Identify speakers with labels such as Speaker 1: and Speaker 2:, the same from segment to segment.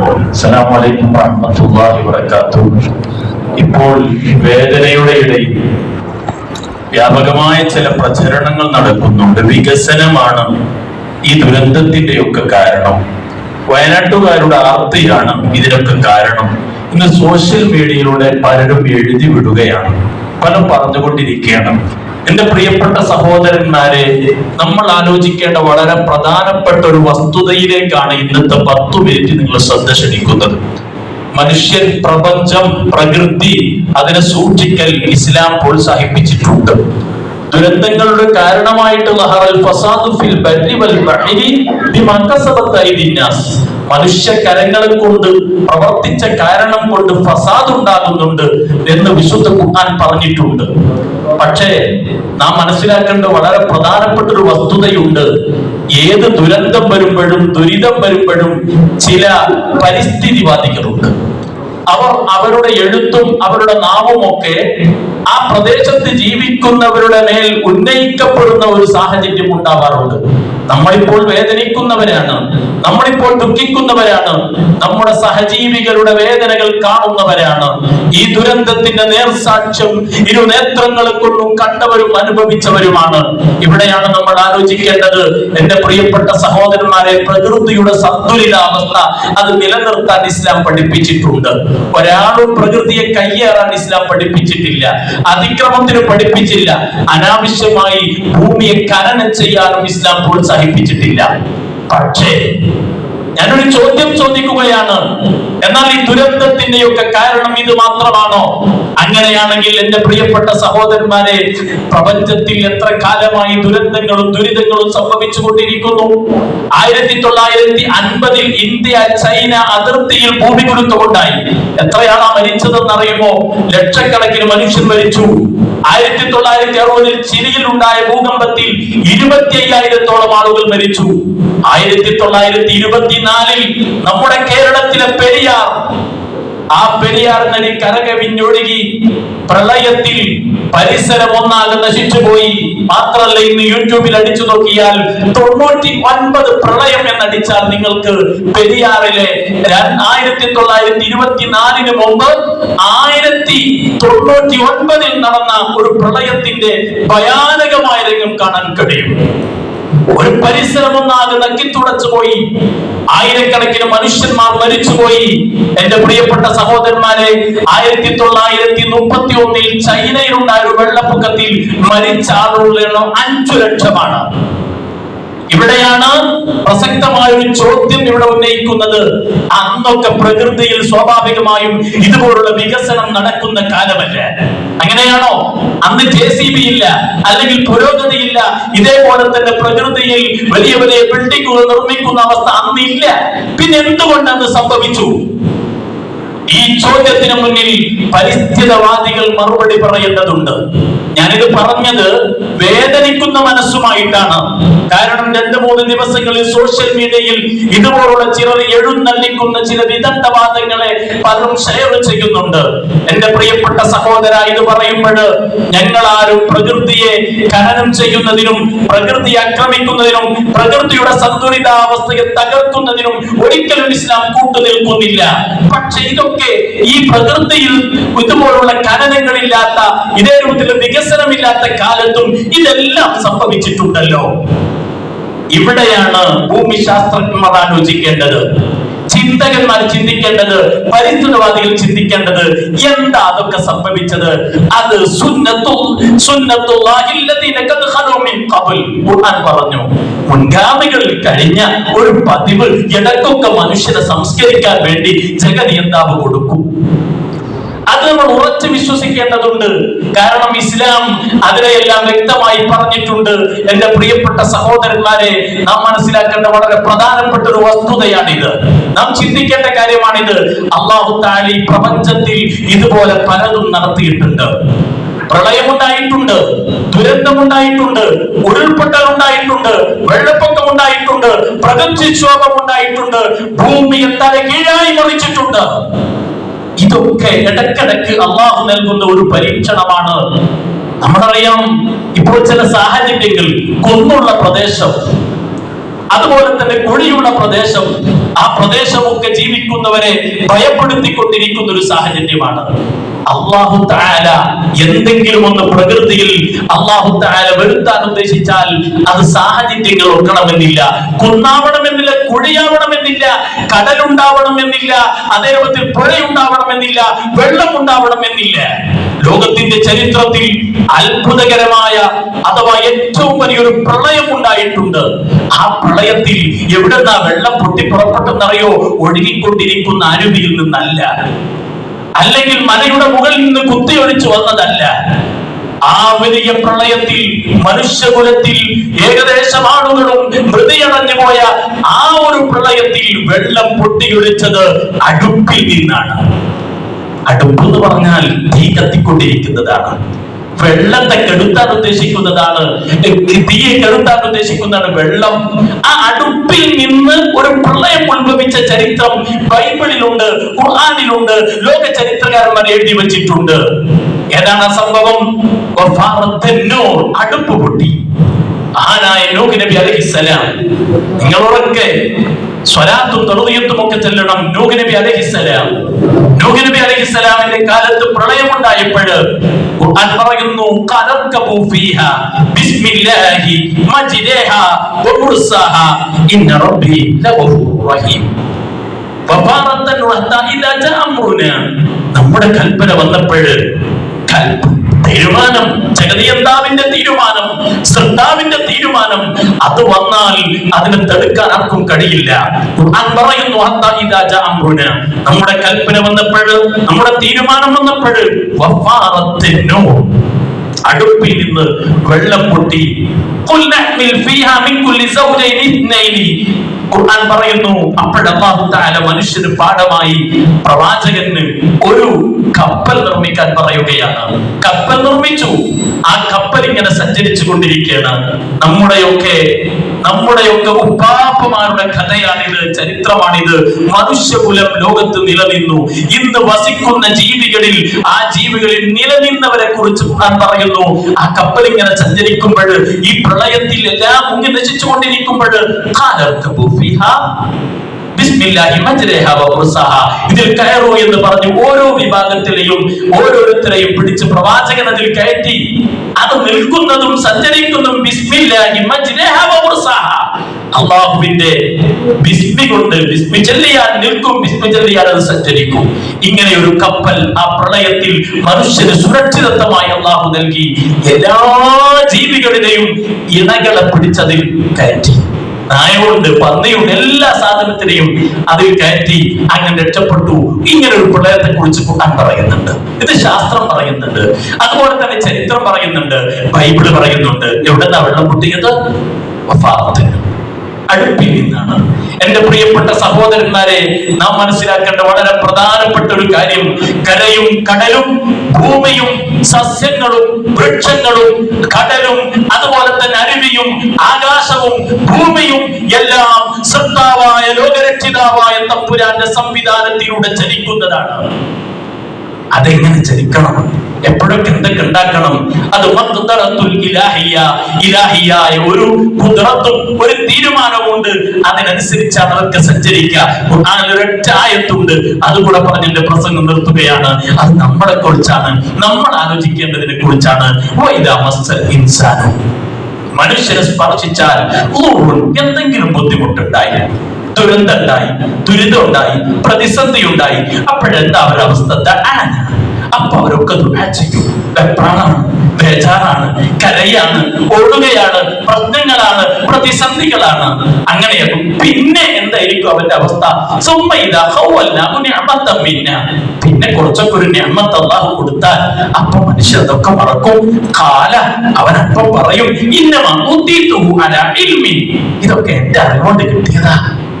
Speaker 1: അസ്സലാമു അലൈക്കും വറഹ്മത്തുള്ളാഹി ഇപ്പോൾ വേദനയുടെ ഇടയിൽ വ്യാപകമായ ചില പ്രചരണങ്ങൾ നടക്കുന്നുണ്ട്. വികസനമാണ് ഈ ദുരന്തത്തിന്റെ ഒക്കെ കാരണം. വയനാട്ടുകാരുടെ ആർത്തിയാണ് ഇതിനൊക്കെ കാരണം. ഇന്ന് സോഷ്യൽ മീഡിയയിലൂടെ പലരും എഴുതി വിടുകയാണ്. പലരും പറഞ്ഞുകൊണ്ടിരിക്കുകയാണ്. എന്റെ പ്രിയപ്പെട്ട സഹോദരന്മാരെ നമ്മൾ ആലോചിക്കേണ്ട വളരെ പ്രധാനപ്പെട്ട ഒരു വസ്തുതയിലേക്കാണ് ഇന്നത്തെ പത്തു മിനിറ്റ് നിങ്ങൾ ശ്രദ്ധ ക്ഷണിക്കുന്നത്. മനുഷ്യൻ പ്രപഞ്ചം പ്രകൃതി അതിനെ സൂക്ഷിക്കൽ ഇസ്ലാം പ്രോത്സാഹിപ്പിച്ചിട്ടുണ്ട്. ദുരന്തങ്ങളുടെ കാരണമായിട്ട് ഫസാദു ഫിൽ ബിമാ. മനുഷ്യ കരങ്ങളെ കൊണ്ട് പ്രവർത്തിച്ച കാരണം കൊണ്ട് ഫസാദ് ഉണ്ടാകുന്നുണ്ട് എന്ന് വിശുദ്ധ ഖുർആൻ പറഞ്ഞിട്ടുണ്ട്. പക്ഷേ നാം മനസ്സിലാക്കേണ്ട വളരെ പ്രധാനപ്പെട്ട ഒരു വസ്തുതയുണ്ട്. ഏത് ദുരന്തം വരുമ്പോഴും ദുരിതം വരുമ്പോഴും ചില പരിസ്ഥിതിവാദികളുണ്ട് അവർ അവരുടെ എഴുത്തും അവരുടെ നാവും ഒക്കെ ആ പ്രദേശത്ത് ജീവിക്കുന്നവരുടെ മേൽ ഉന്നയിക്കപ്പെടുന്ന ഒരു സാഹചര്യം ഉണ്ടാവാറുണ്ട്. നമ്മളിപ്പോൾ വേദനിക്കുന്നവരാണ്. നമ്മളിപ്പോൾ ദുഃഖിക്കുന്നവരാണ്. നമ്മുടെ സഹജീവികളുടെ വേദനകൾ കാണുന്നവരാണ്. ഈ ദുരന്തത്തിന്റെ നേർസാക്ഷ്യം ഇരു നേത്രങ്ങളെ കൊണ്ടും കണ്ടവരും അനുഭവിച്ചവരുമാണ്. ഇവിടെയാണ് നമ്മൾ ആലോചിക്കേണ്ടത്. എന്റെ പ്രിയപ്പെട്ട സഹോദരന്മാരെ പ്രകൃതിയുടെ സന്തുലിതാവസ്ഥ അത് നിലനിർത്താൻ ഇസ്ലാം പഠിപ്പിച്ചിട്ടുണ്ട്. ഒരാളും പ്രകൃതിയെ കയ്യേറാൻ ഇസ്ലാം പഠിപ്പിച്ചിട്ടില്ല അതിക്രമത്തിന് പഠിപ്പിച്ചില്ല അനാവശ്യമായി ഭൂമിയെ ഖനനം ചെയ്യാനും ഇസ്ലാം പ്രോത്സാഹിപ്പിച്ചിട്ടില്ല. പക്ഷേ ഞാനൊരു ചോദ്യം ചോദിക്കുകയാണ്. എന്നാൽ ഈ ദുരന്തത്തിന്റെ ഒക്കെ കാരണം ഇത് മാത്രമാണോ? അങ്ങനെയാണെങ്കിൽ എന്റെ പ്രിയപ്പെട്ട സഹോദരന്മാരെ പ്രപഞ്ചത്തിൽ എത്ര കാലമായി ദുരന്തങ്ങളും ദുരിതങ്ങളും സംഭവിച്ചു കൊണ്ടിരിക്കുന്നു ആയിരത്തി തൊള്ളായിരത്തി അൻപതിൽ ഇന്ത്യ ചൈന അതിർത്തിയിൽ ഭൂമി കൊടുത്തുകൊണ്ടായി എത്രയാണ് മരിച്ചതെന്ന് അറിയുമോ ലക്ഷക്കണക്കിന് മനുഷ്യർ മരിച്ചു. ആയിരത്തി തൊള്ളായിരത്തി അറുപതിൽ ചിലിയിൽ ഉണ്ടായ ഭൂകമ്പത്തിൽ ഇരുപത്തി അയ്യായിരത്തോളം ആളുകൾ മരിച്ചു. ആയിരത്തി തൊള്ളായിരത്തി ഇരുപത്തിനാലിൽ നമ്മുടെ കേരളത്തിലെ പെരിയാർ ആ പെരിയാർ നദി കരകവിഞ്ഞൊഴുകി പ്രളയത്തിൽ പരിസരം ഒന്നാകെ നശിച്ചുപോയി. മാത്രല്ല ഇന്ന് യൂട്യൂബിൽ അടിച്ചു നോക്കിയാൽ തൊണ്ണൂറ്റി ഒൻപത് പ്രളയം എന്നടിച്ചാൽ നിങ്ങൾക്ക് പെരിയാറിലെ ആയിരത്തി തൊള്ളായിരത്തി ഇരുപത്തിനാലിന് മുമ്പ് ആയിരത്തി തൊണ്ണൂറ്റി ഒൻപതിൽ നടന്ന ഒരു പ്രളയത്തിന്റെ ഭയാനകമായ രംഗം കാണാൻ കഴിയും. ഒരു പരിസരം ഒന്നാകെ നക്കിത്തുടച്ചു പോയി. ആയിരക്കണക്കിന് മനുഷ്യന്മാർ മരിച്ചുപോയി. എന്റെ പ്രിയപ്പെട്ട സഹോദരന്മാരെ ആയിരത്തി തൊള്ളായിരത്തി മുപ്പത്തി ഒന്നിൽ ചൈനയിലുണ്ടായ ഒരു വെള്ളപ്പൊക്കത്തിൽ മരിച്ച ആളുകളുടെ എണ്ണം അഞ്ചു ലക്ഷമാണ്. ഇവിടെയാണ് പ്രസക്തമായ ഒരു ചോദ്യം ഇവിടെ ഉന്നയിക്കുന്നത്. അന്നൊക്കെ പ്രകൃതിയിൽ സ്വാഭാവികമായും ഇതുപോലുള്ള വികസനം നടക്കുന്ന കാലമല്ല? അങ്ങനെയാണോ? അന്ന് ജെ സി ബി ഇല്ല അല്ലെങ്കിൽ പുരോഗതിയില്ല ഇതേപോലെ തന്നെ പ്രകൃതിയിൽ വലിയ വലിയ ബിൽഡിംഗുകൾ നിർമ്മിക്കുന്ന അവസ്ഥ അന്ന് ഇല്ല. പിന്നെ എന്തുകൊണ്ട് അന്ന് സംഭവിച്ചു? ഈ ചോദ്യത്തിന് മുന്നിൽ പരിസ്ഥിതവാദികൾ മറുപടി പറയേണ്ടതുണ്ട് ഞാനിത് പറഞ്ഞത് വേദനിക്കുന്ന മനസ്സുമായിട്ടാണ്. കാരണം രണ്ടു മൂന്ന് ദിവസങ്ങളിൽ സോഷ്യൽ മീഡിയയിൽ ഇതുപോലുള്ള ചിലർ എഴുന്നള്ളിക്കുന്ന ചില വിദഗ്ധവാദങ്ങളെ പലരും ഷെയർ ചെയ്യുന്നുണ്ട്. എന്റെ പ്രിയപ്പെട്ട സഹോദര ഇത് പറയുമ്പോൾ ഞങ്ങൾ ആരും പ്രകൃതിയെ ഖനനം ചെയ്യുന്നതിനും പ്രകൃതി ആക്രമിക്കുന്നതിനും പ്രകൃതിയുടെ സന്തുലിതാവസ്ഥയെ തകർക്കുന്നതിനും ഒരിക്കലും ഇസ്ലാം കൂട്ടുനിൽക്കുന്നില്ല പക്ഷെ ഇതൊക്കെ ഈ പ്രകൃതിയിൽ ഇതുപോലുള്ള ഖനനങ്ങളില്ലാത്ത ഇതേ രൂപത്തിൽ വികസനമില്ലാത്ത കാലത്തും ഇതെല്ലാം സംഭവിച്ചിട്ടുണ്ടല്ലോ. ഇവിടെയാണ് ഭൂമിശാസ്ത്രജ്ഞർ ആലോചിക്കേണ്ടത് ചിന്തകന്മാർ ചിന്തിക്കേണ്ടത് പരിസ്ഥിതിവാദികൾ ചിന്തിക്കേണ്ടത് എന്താ അതൊക്കെ സംഭവിച്ചത്? അത് പറഞ്ഞു മുൻഗാമികളിൽ കഴിഞ്ഞ ഒരു പതിവ് ഇടക്കൊക്കെ മനുഷ്യനെ സംസ്കരിക്കാൻ വേണ്ടി ജഗതി എന്താവ് കൊടുക്കും? അത് നമ്മൾ ഉറച്ചു വിശ്വസിക്കേണ്ടതുണ്ട്. കാരണം ഇസ്ലാം അതിനെയെല്ലാം വ്യക്തമായി പറഞ്ഞിട്ടുണ്ട്. എന്റെ പ്രിയപ്പെട്ട സഹോദരന്മാരെ നാം മനസ്സിലാക്കേണ്ട വളരെ പ്രധാനപ്പെട്ട ഒരു വസ്തുതയാണിത്. നാം ചിന്തിക്കേണ്ട കാര്യമാണിത്. അള്ളാഹു താലി പ്രപഞ്ചത്തിൽ ഇതുപോലെ പലതും നടത്തിയിട്ടുണ്ട്. പ്രളയമുണ്ടായിട്ടുണ്ട് ദുരന്തമുണ്ടായിട്ടുണ്ട് ഉരുൾപൊട്ടൽ ഉണ്ടായിട്ടുണ്ട് വെള്ളപ്പൊക്കം ഉണ്ടായിട്ടുണ്ട് പ്രകൃതിക്ഷോഭം ഉണ്ടായിട്ടുണ്ട് ഭൂമിയെ തല കീഴായി മറിച്ചിട്ടുണ്ട്. ഇതൊക്കെ ഇടക്കിടക്ക് അള്ളാഹു നൽകുന്ന ഒരു പരീക്ഷണമാണ്. നമ്മളറിയാം ഇപ്പോൾ ചില സാഹചര്യങ്ങൾ കൊന്നുള്ള പ്രദേശം അതുപോലെ തന്നെ കുഴിയുള്ള പ്രദേശം ആ പ്രദേശമൊക്കെ ജീവിക്കുന്നവരെ ഭയപ്പെടുത്തിക്കൊണ്ടിരിക്കുന്ന ഒരു സാഹചര്യമാണ്. അള്ളാഹു താല എന്തെങ്കിലും ഒന്ന് പ്രകൃതിയിൽ അള്ളാഹു താല വരുത്താൻ ഉദ്ദേശിച്ചാൽ അത് സാഹചര്യങ്ങൾ ഒക്കണമെന്നില്ല. കുന്നാവണമെന്നില്ല കുഴിയാവണമെന്നില്ല കടലുണ്ടാവണമെന്നില്ല അതേപോലെ പുഴയുണ്ടാവണമെന്നില്ല വെള്ളം ഉണ്ടാവണമെന്നില്ല ലോകത്തിന്റെ ചരിത്രത്തിൽ അത്ഭുതകരമായ അഥവാ ഏറ്റവും വലിയൊരു പ്രളയം ഉണ്ടായിട്ടുണ്ട്. ആ പ്രളയത്തിൽ എവിടെന്നാ വെള്ളം പൊട്ടി പുറപ്പെട്ടെന്നറിയോ? ഒഴുകിക്കൊണ്ടിരിക്കുന്ന അരുവിയിൽ നിന്നല്ല. അല്ലെങ്കിൽ മലയുടെ മുകളിൽ നിന്ന് കുത്തിയൊഴിച്ചു വന്നതല്ല. ആ വലിയ പ്രളയത്തിൽ മനുഷ്യകുലത്തിൽ ഏകദേശം ആളുകളും മൃതിയടഞ്ഞു പോയ ആ ഒരു പ്രളയത്തിൽ വെള്ളം പൊട്ടിയൊഴിച്ചത് അടുപ്പിൽ നിന്നാണ്. അടുപ്പ് എന്ന് പറഞ്ഞാൽ തീ കത്തിക്കൊണ്ടിരിക്കുന്നതാണ്. വെള്ളത്തെ കെടുത്താൻ ഉദ്ദേശിക്കുന്നതാണ്. തീയെ കെടുത്താൻ ഉദ്ദേശിക്കുന്നതാണ് വെള്ളം. ആ അടുപ്പിൽ നിന്ന് ഒരു പ്രളയം ഉത്ഭവിച്ച ചരിത്രം ബൈബിളിലുണ്ട് ഖുർആാനിലുണ്ട് ലോക ചരിത്രകാരന്മാർ എഴുതി വെച്ചിട്ടുണ്ട്. ഏതാണ് ആ സംഭവം? അടുപ്പ് പൊട്ടി. ആനായ നോക്കി നബി അലഹിസലാം നിങ്ങളോടൊക്കെ സ്വലാത്തും തറുതിയത്തും ഒക്കെ ചെല്ലണം. നൂഹ് നബി അലൈഹിസ്സലാം നൂഹ് നബി അലൈഹിസ്സലാമിന്റെ കാലത്ത് ഖുർആൻ പറയുന്നു ബിസ്മില്ലാഹി ഇന്ന റബ്ബി റഹീം ഇദാ നമ്മുടെ കൽപ്പന വന്നപ്പോൾ തീരുമാനം ജഗതിയന്താവിന്റെ തീരുമാനം? ശ്രദ്ധാവിന്റെ തീരുമാനം. അത് വന്നാൽ അതിനെ തടുക്കാൻ ആർക്കും കഴിയില്ല. ഖുർആൻ പറയുന്നു അംറുനാ നമ്മുടെ കൽപ്പന വന്നപ്പോൾ നമ്മുടെ തീരുമാനം വന്നപ്പോൾ അടുപ്പിൽ നിന്ന് വെള്ളം പൊട്ടി. ഖുർആൻ പറയുന്നു അപ്പോൾ അല്ലാഹു തആല മനുഷ്യന് പാഠമായി പ്രവാചകന് ഒരു കപ്പൽ നിർമ്മിക്കാൻ പറയുകയാണ്. കപ്പൽ നിർമ്മിച്ചു. ആ കപ്പൽ ഇങ്ങനെ സഞ്ചരിച്ചു കൊണ്ടിരിക്കുകയാണ്. നമ്മുടെയൊക്കെ നമ്മുടെയൊക്കെ ഉപ്പാപ്പമാരുടെ കഥയാണിത് ചരിത്രമാണിത്. മനുഷ്യകുലം ലോകത്ത് നിലനിന്നു. ഇന്ന് വസിക്കുന്ന ജീവികളിൽ ആ ജീവികളിൽ നിലനിന്നവരെ കുറിച്ച് പറയുന്നു. ആ കപ്പൽ ഇങ്ങനെ സഞ്ചരിക്കുമ്പോൾ ഈ പ്രളയത്തിൽ എല്ലാം മുങ്ങി നശിച്ചുകൊണ്ടിരിക്കുമ്പോൾ ഖാലർക്കബു ഇതിൽ കയറൂ എന്ന് പറഞ്ഞു ഓരോ വിഭാഗത്തിലെയും ഓരോരുത്തരെയും പിടിച്ച് പ്രവാചകൻ അതിൽ കയറ്റി. അത് നിൽക്കുന്നതും സഞ്ചരിക്കുന്നതും. അള്ളാഹുവിന്റെ ബിസ്മി കൊണ്ട് ബിസ്മി ചൊല്ലിയാൽ നിൽക്കും ബിസ്മി ചൊല്ലിയാൽ അത് സഞ്ചരിക്കും. ഇങ്ങനെ ഒരു കപ്പൽ ആ പ്രളയത്തിൽ മനുഷ്യന് സുരക്ഷിതത്വമായി അള്ളാഹു നൽകി. എല്ലാ ജീവികളിലെയും ഇണകളെ പിടിച്ചതിൽ കയറ്റി. നായയുണ്ട് പന്നിയുണ്ട് എല്ലാ സാധനത്തിനെയും അതിൽ കയറ്റി അങ്ങനെ രക്ഷപ്പെട്ടു. ഇങ്ങനെ ഒരു പ്രളയത്തെ കുറിച്ച് കൂട്ടാൻ പറയുന്നുണ്ട്. ഇത് ശാസ്ത്രം പറയുന്നുണ്ട്. അതുപോലെ തന്നെ ചരിത്രം പറയുന്നുണ്ട്. ബൈബിൾ പറയുന്നുണ്ട്. എവിടെന്നാ വെള്ളം പൊട്ടിയത്? അടുപ്പിൽ നിന്നാണ്. എന്റെ പ്രിയപ്പെട്ട സഹോദരന്മാരെ നാം മനസ്സിലാക്കേണ്ട വളരെ പ്രധാനപ്പെട്ട ഒരു കാര്യം. കരയും കടലും ഭൂമിയും സസ്യങ്ങളും വൃക്ഷങ്ങളും കടലും അതുപോലെ തന്നെ അരുവിയും ആകാശവും ഭൂമിയും എല്ലാം സൃഷ്ടാവായ ലോകരക്ഷിതാവായ തമ്പുരാന്റെ സംവിധാനത്തിലൂടെ ചലിക്കുന്നതാണ്. അതെങ്ങനെ ചരിക്കണം എപ്പോഴൊക്കെ എന്തൊക്കെ ഉണ്ടാക്കണം? അത് ഇലാഹിയായ ഒരു കുദ്റത്തും ഒരു തീരുമാനമുണ്ട് അതിനനുസരിച്ചാണ് അതൊക്കെ സഞ്ചരിക്കുക. ഒരൊറ്റ അതുകൂടെ പറഞ്ഞ് എന്റെ പ്രസംഗം നിർത്തുകയാണ്. അത് നമ്മളെ കുറിച്ചാണ് നമ്മൾ ആലോചിക്കേണ്ടതിനെ കുറിച്ചാണ്. ഇൻസാനു. മനുഷ്യരെ സ്പർശിച്ചാൽ എന്തെങ്കിലും ബുദ്ധിമുട്ടുണ്ടായി ദുരന്തമുണ്ടായി ദുരിതം ഉണ്ടായി പ്രതിസന്ധി ഉണ്ടായി അപ്പോഴെന്താ അവരുടെ അവസ്ഥ അപ്പൊ അവരൊക്കെ ദുരാചിക്കും ചെയ്യും വെപ്രാണാണ് ബേജാറാണ് കരയാണ് ഓടുകയാണ് പ്രശ്നങ്ങളാണ് പ്രതിസന്ധികളാണ്. അങ്ങനെയാകും. പിന്നെ എന്തായിരിക്കും അവന്റെ അവസ്ഥ. പിന്നെ കുറച്ചൊക്കെ ഒരു അല്ലാഹു കൊടുത്താൽ അപ്പൊ മനുഷ്യർ അതൊക്കെ മറക്കും. കാല അവൻ അപ്പം പറയും ഇന്നമാ. ഇതൊക്കെ എന്റെ അറിവുകൊണ്ട് കിട്ടിയതാ.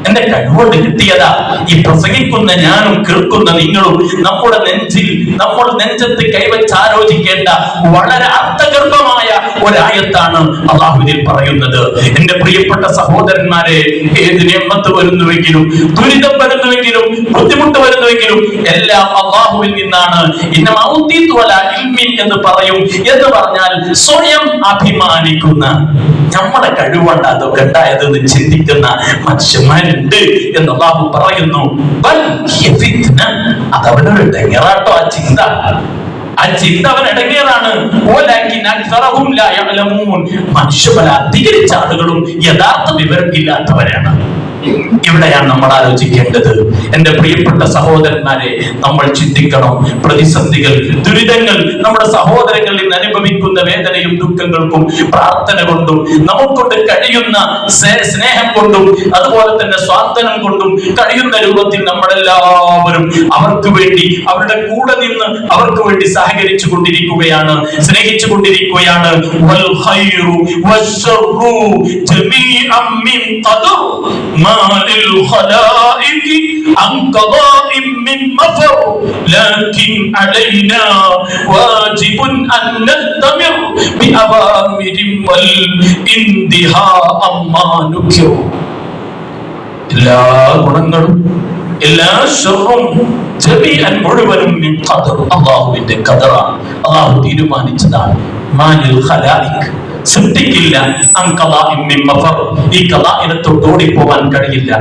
Speaker 1: എന്റെ കഴിവുകൊണ്ട് കിട്ടിയതാ. ഈ പ്രസംഗിക്കുന്ന ഞാനും കേൾക്കുന്ന നിങ്ങളും നമ്മുടെ നെഞ്ചിൽ നമ്മുടെ നെഞ്ചത്ത് കൈവച്ച് ആലോചിക്കേണ്ട വളരെ അർത്ഥഗർഭമായ ഒരായത്താണ് അള്ളാഹുവിൽ പറയുന്നത്. എന്റെ പ്രിയപ്പെട്ട സഹോദരന്മാരെ ഏത് നിയമത്ത് വരുന്നുവെങ്കിലും ദുരിതം വരുന്നുവെങ്കിലും ബുദ്ധിമുട്ട് വരുന്നുവെങ്കിലും എല്ലാം അള്ളാഹുവിൽ നിന്നാണ്. ഇന്ന മൗത്തീത്തു അലാ ഇൽമിൻ എന്ന് പറയും. എന്ന് പറഞ്ഞാൽ സ്വയം അഭിമാനിക്കുന്ന നമ്മുടെ കഴിവുണ്ട് അതൊക്കെ ഉണ്ടായതെന്ന് ചിന്തിക്കുന്ന മനുഷ്യന്മാരുണ്ട് എന്ന് അള്ളാഹു പറയുന്നു. അത് അവനൊരു ഡെങ്ങറാട്ടോ ആ ചിന്ത ആ ചിന്ത അവൻ യഅലമൂൻ. മനുഷ്യപല അധികരിച്ച ആളുകളും യഥാർത്ഥ വിവരം ഇല്ലാത്തവരാണ് ഇവിടെയാണ് നമ്മൾ ആലോചിക്കേണ്ടത്? എന്റെ പ്രിയപ്പെട്ട സഹോദരന്മാരെ നമ്മൾ ചിന്തിക്കണം. പ്രതിസന്ധികൾ ദുരിതങ്ങൾ നമ്മുടെ സഹോദരങ്ങളിൽ നിന്ന് അനുഭവിക്കുന്ന വേദനയും ദുഃഖങ്ങൾക്കും പ്രാർത്ഥന കൊണ്ടും നമുക്കൊണ്ട് കഴിയുന്ന സ്നേ- സ്നേഹം കൊണ്ടും അതുപോലെ തന്നെ സ്വാന്തനം കൊണ്ടും കഴിയുന്ന രൂപത്തിൽ നമ്മളെല്ലാവരും അവർക്ക് വേണ്ടി അവരുടെ കൂടെ നിന്ന് അവർക്ക് വേണ്ടി സഹകരിച്ചു കൊണ്ടിരിക്കുകയാണ് സ്നേഹിച്ചു കൊണ്ടിരിക്കുകയാണ്. വൽ ഖൈറു മിൻ ഖദർ. ഖലായികി അൻ ഖദാഇൻ മിൻ മഫർ ലകിൻ അലൈനാ വാജിബുൻ അൻ നസ്തമിർ ബിഅവാമിരിൻ വൽ ഇന്തിഹാ അമ്മാ നുക്കിർ എല്ലാ ഗുണങ്ങളും എല്ലാ ഷറും ജമീഅൻ മുഴുവനും അല്ലാഹുവിന്റെ ഖദറാണ്. അല്ലാഹു തീരുമാനിച്ചതാണ്. മാനിൽ ഖലായിക്. സൃഷ്ടിക്കില്ല. ഈ ഖദാഇനെ തൊട്ട് പോകാൻ കഴിയില്ല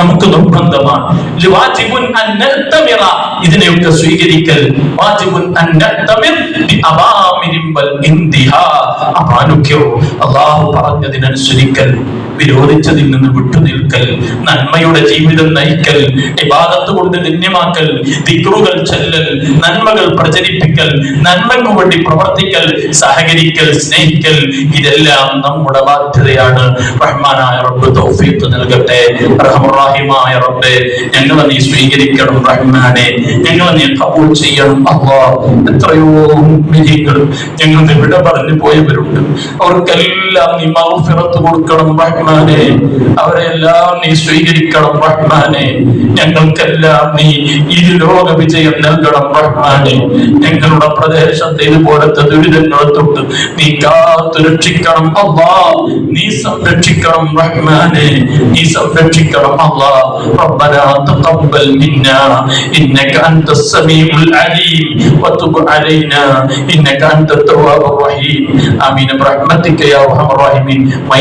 Speaker 1: നമുക്ക് നിർബന്ധമാണ് ഇതിനെയൊക്കെ സ്വീകരിക്കൽ. അള്ളാഹു പറഞ്ഞതിനനുസരിക്കൽ വിരോധിച്ചതിൽ നിന്ന് വിട്ടുനിൽക്കൽ നന്മയുടെ ജീവിതം നയിക്കൽ ഇബാദത്ത് കൊണ്ട് ധന്യമാക്കൽ ദിക്റുകൾ ചെല്ലൽ നന്മകൾ പ്രചരിപ്പിക്കൽ നന്മയ്ക്ക് വേണ്ടി പ്രവർത്തിക്കൽ സഹകരിക്കൽ സ്നേഹിക്കൽ ഇതെല്ലാം നമ്മുടെ ബാധ്യതയാണ്. റഹ്മാനായ റബ്ബ് തൗഫീഖ് നൽകട്ടെ. റഹ്മുറാഹിമായ റബ്ബെ ഞങ്ങളെ നീ സ്വീകരിക്കണം റഹ്മാനെ. ഞങ്ങളെ നീ കബൂൾ ചെയ്യണം. അള്ളാ എത്രയോ വിധികൾ ഞങ്ങൾ വിട പറഞ്ഞു പോയവരുണ്ട്. അവർക്കെല്ലാം നീ മൗഫിറത്ത് കൊടുക്കണം റഹ്മാനെ. അവരെല്ലാം നീ സ്വീകരിക്കണം റഹ്മാനെ. ഞങ്ങൾക്കെല്ലാം നീ ഈ ലോക വിജയം നൽകണം റഹ്മാനെ. ഞങ്ങളുടെ പ്രദേശത്തെ ഇതുപോലത്തെ ദുരിതങ്ങളെ തൊട്ട് നീ കാത്തു രക്ഷിക്കണം അള്ളാ നീ സംരക്ഷിക്കണം റഹ്മാനെ നീ സംരക്ഷിക്കണം അള്ളാ ربنا تقبل منا انك انت السميع العليم وتب علينا انك انت التواب الرحيم امين برحمتك يا ارحم الراحمين ما